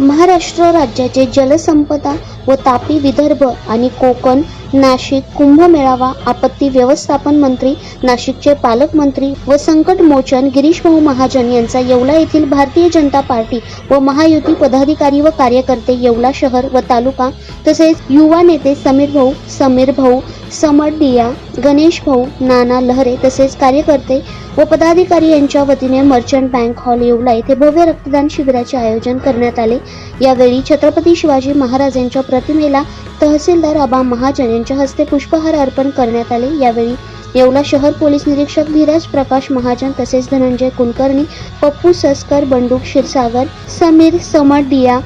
महाराष्ट्र राज्याचे जलसंपदा व तापी विदर्भ आणि कोकण नाशिक कुंभमेळावा आपत्ती व्यवस्थापन मंत्री नाशिकचे पालकमंत्री व संकट मोचन गिरीश भाऊ महाजन यांचा येवला येथील भारतीय जनता पार्टी व महायुती पदाधिकारी व कार्यकर्ते येवला शहर व तालुका तसेच युवा नेते समीर भाऊ समीर भाऊ समडिया गणेश भाऊ नाना लहरे तसेच कार्यकर्ते व पदाधिकारी यांच्या वतीने मर्चंट बँक हॉल येवला येथे भव्य रक्तदान शिबिराचे आयोजन करण्यात आले. यावेळी छत्रपती शिवाजी महाराज यांच्या प्रतिमेला तहसीलदार आबा महाजन यांच्या हस्ते पुष्पहार अर्पण करण्यात आले. यावेळी येवला शहर पोलीस निरीक्षक धीरज प्रकाश महाजन तसेच धनंजय कुलकर्णी पप्पू सस्कर बंडू क्षीरसागर समीर समडिया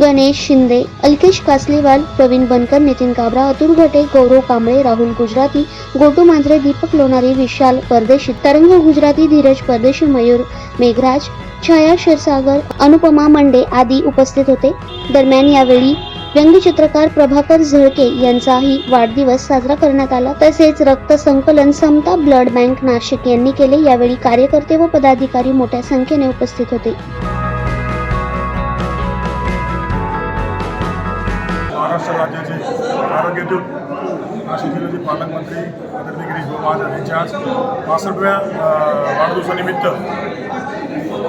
गणेश शिंदे अल्केश कासलेवाल प्रवीण बनकर नितीन काबरा अतुल घटे गौरव कांबळे राहुल गुजराती गोटू मांजरे दीपक लोणारी विशाल परदेशी तरंग गुजराती धीरज परदेशी मयूर मेघराज छाया क्षीरसागर अनुपमा मंडे आदी उपस्थित होते. दरम्यान यावेळी व्यंगचित्रकार प्रभाकर झळके यांचाही वाढदिवस साजरा करण्यात आला. तसेच रक्त संकलन समता ब्लड बँक नाशिक यांनी केले. यावेळी कार्यकर्ते व पदाधिकारी मोठ्या संख्येने उपस्थित होते. महाराष्ट्र राज्याचे आरोग्यदूत नाशिक जिल्ह्याचे पालकमंत्री आदरणीय गिरीश भाऊ यांच्या आज पासष्टव्या वाढदिवसानिमित्त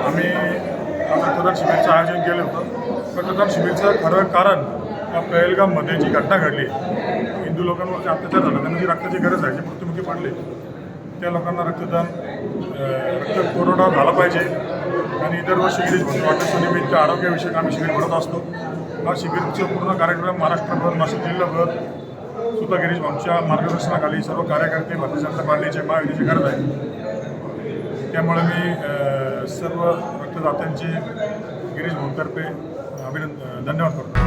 आम्ही रक्तदान शिबिरचं आयोजन केलं होतं. रक्तदान शिबिरचं खरं कारण या पहलगाममध्ये जी घटना घडली. हिंदू लोकांवरती अत्याचार झाला. त्यांना जी रक्ताची गरज आहे जे मृत्युमुखी पडले त्या लोकांना रक्तदान रक्त पुरवठा झाला पाहिजे. आणि दरवर्षी गिरीश भाऊ वाढदिवसानिमित्त आरोग्यविषयक आम्ही शिबिर भरत असतो. हा शिबिरचा पूर्ण कार्यक्रम महाराष्ट्रभर नाशिक जिल्हाभर सुद्धा गिरीश भाऊंच्या मार्गदर्शनाखाली सर्व कार्यकर्ते भारतीय जनता पार्टीचे महायुतीचे करत आहेत त्यामुळे मी सर्व रक्तदात्यांचे गिरीश भाऊतर्फे अभिनंद धन्यवाद करतो.